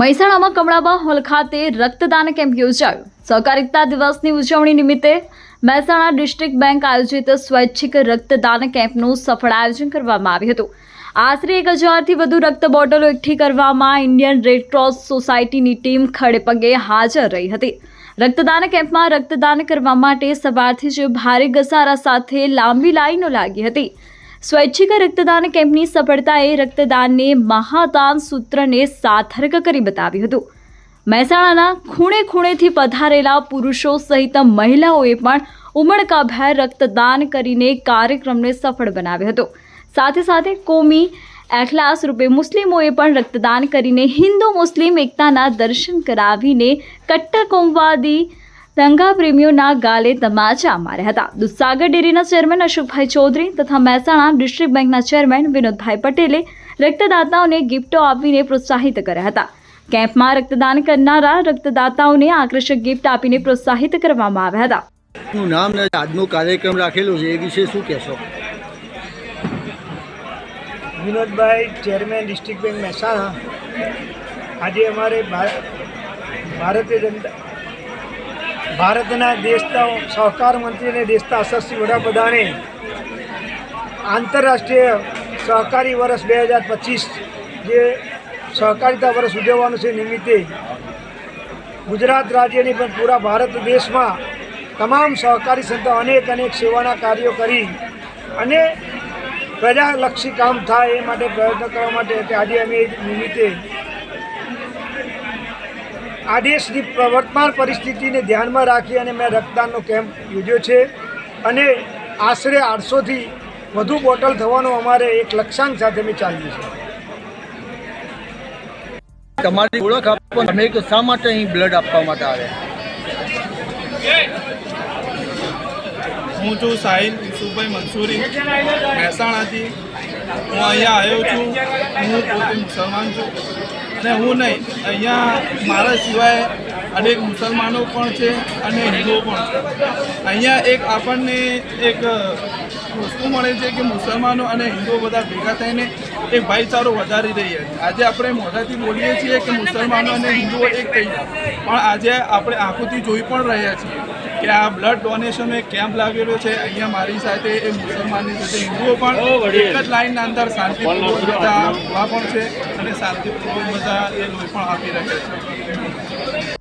મહેસાણામાં કમળાબા હોલ ખાતે રક્તદાન કેમ્પ યોજાયો. સહકારિતા દિવસની ઉજવણી નિમિત્તે મહેસાણા ડિસ્ટ્રિક્ટ બેંક આયોજિત સ્વૈચ્છિક રક્તદાન કેમ્પનું સફળ આયોજન કરવામાં આવ્યું હતું. આશરે એક હજારથી વધુ રક્ત બોટલો એકઠી કરવામાં ઇન્ડિયન રેડક્રોસ સોસાયટીની ટીમ ખડેપગે હાજર રહી હતી. રક્તદાન કેમ્પમાં રક્તદાન કરવા માટે સવારથી જ ભારે ઘસારા સાથે લાંબી લાઈનો લાગી હતી. સ્વૈચ્છિક રક્તદાન કેમ્પની સફળતાએ રક્તદાનને મહાદાન સૂત્રને સાર્થક કરી બતાવ્યું હતું. મહેસાણાના ખૂણે ખૂણેથી પધારેલા પુરુષો સહિત મહિલાઓએ પણ ઉમળકાભેર રક્તદાન કરીને કાર્યક્રમને સફળ બનાવ્યો હતો. સાથે સાથે કોમી એખલાસ રૂપે મુસ્લિમોએ પણ રક્તદાન કરીને હિન્દુ મુસ્લિમ એકતાના દર્શન કરાવીને કટ્ટર કોમવાદી દંગા પ્રેમીઓના ગાલે તમાચા માર્યા હતા. દૂધસાગર ડેરીના ચેરમેન અશોકભાઈ ચૌધરી તથા મહેસાણા ડિસ્ટ્રિક્ટ બેંકના ચેરમેન વિનોદભાઈ પટેલે રક્તદાતાઓને ગિફ્ટો આપીને પ્રોત્સાહિત કર્યા હતા. કેમ્પમાં રક્તદાન કરનારા રક્તદાતાઓને આકર્ષક ગિફ્ટ આપીને પ્રોત્સાહિત કરવામાં આવ્યા હતા. નું નામ ને આજનો કાર્યક્રમ રાખેલો છે એ વિશે શું કહેશો? Vinodbhai chairman district bank Mehsana. આજે અમારે ભારતીય જનતા ભારતના દેશના સહકાર મંત્રી અને દેશના યશસ્વી વડાપ્રધાને આંતરરાષ્ટ્રીય સહકારી વર્ષ બે હજાર પચીસ જે સહકારિતા વર્ષ ઉજવવાનું છે નિમિત્તે ગુજરાત રાજ્યની પણ પૂરા ભારત દેશમાં તમામ સહકારી સંસ્થા અનેક અનેક સેવાના કાર્યો કરી અને પ્રજાલક્ષી કામ થાય એ માટે પ્રયત્ન કરવા માટે આજે અમે નિમિત્તે આ દેશની પ- વર્તમાન પરિસ્થિતિને ધ્યાનમાં રાખી અને મેં રક્તદાનનો કેમ્પ યોજ્યો છે. અને આશરે આઠસોથી વધુ બોટલ થવાનો અમારે એક લક્ષ્યાંક સાથે અમે ચાલીએ છે તમારી ઓળખ આપો તમે તો શા માટે અહીં બ્લડ આપવા માટે આવ્યા હું છું સાહિલ યુસુભાઈ મંસૂરી મહેસાણાથી. હું અહીંયા આવ્યો છું. હું પોતે મુસલમાન છું. અને હું નહીં. અહીંયા મારા સિવાય અનેક મુસલમાનો પણ છે અને હિન્દુઓ પણ છે. અહીંયા એક આપણને એક વસ્તુ મળે છે કે મુસલમાનો અને હિન્દુઓ બધા ભેગા થઈને એક ભાઈચારો વધારી રહ્યા છે. આજે આપણે મોઢાથી બોલીએ છીએ કે મુસલમાનો અને હિન્દુઓ એક થઈ પણ આજે આપણે આંખોથી જોઈ પણ રહ્યા છીએ કે આ બ્લડ ડોનેશન એક કેમ્પ લાગેલો છે. અહીંયા મારી સાથે એ મુસલમાનની સાથે હિન્દુઓ પણ એક જ લાઈનના અંદર શાંતિપૂર્વક સેવા પણ છે અને શાંતિપૂર્વક બધા એ લોહી પણ આપી રહે છે.